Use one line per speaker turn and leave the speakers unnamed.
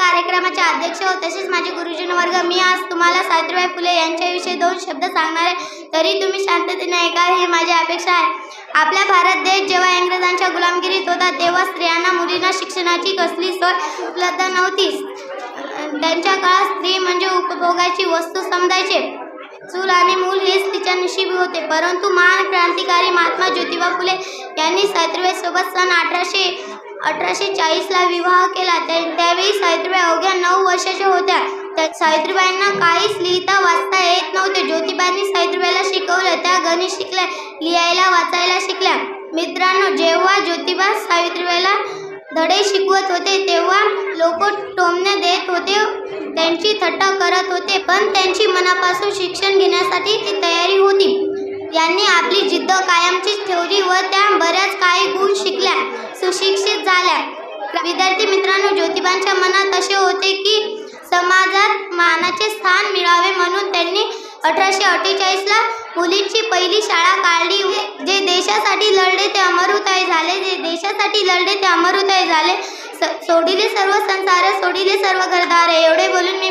कार्यक्रमाचे अध्यक्ष हो तसेच माझे गुरुजन वर्ग मी आज तुम्हाला सावित्रीबाई फुले यांच्याविषयी दोन शब्द सांगणार आहे. तरी तुम्ही शांततेने ऐका ही माझी अपेक्षा आहे. आपला भारत देश जेव्हा इंग्रजांच्या गुलामगिरीत होता तेव्हा स्त्रियांना मुलींना शिक्षणाची कसली सोय उपलब्ध नव्हती. त्यांच्या काळात स्त्री म्हणजे उपभोगाची वस्तू समजायचे. चूल आणि मूल हेच तिच्या निशिबी होते परंतु महान क्रांतिकारी महात्मा ज्योतिबा फुले यांनी सावित्रीबाईसोबत सन अठराशे अठराशे चाळीसला विवाह केला. त्या त्यावेळी सावित्रीबाई अवघ्या नऊ वर्षाच्या होत्या. त्या सावित्रीबाईंना काहीच लिहिता वाचता येत नव्हते. ज्योतिबांनी सावित्रीबाईला शिकवलं. त्या गणित शिकल्या लिहायला वाचायला शिकल्या. मित्रांनो जेव्हा ज्योतिबा सावित्रीबाईला धडे शिकवत होते तेव्हा लोक टोमणे देत होते. त्यांची थट्टा करत होते पण त्यांची मनापासून शिक्षण घेण्यासाठी ती तयारी होती. यांनी आपली जिद्द कायमचीच ठेवली व त्या बऱ्याच काही गुण शिकल्या. सुशिक्षित झाल्या. विद्यार्थी मित्रांनो ज्योतिबांच्या मनात असे होते की समाजात मानाचे स्थान मिळावे म्हणून त्यांनी अठराशे अठ्ठेचाळीसला मुलींची पहिली शाळा काढली. जे देशासाठी लढले ते अमरुताई झाले. जे देशासाठी लढले ते अमरुताई झाले. स सोडिले सर्व संसार सोडिले सर्व घरदार एवढे बोलून मी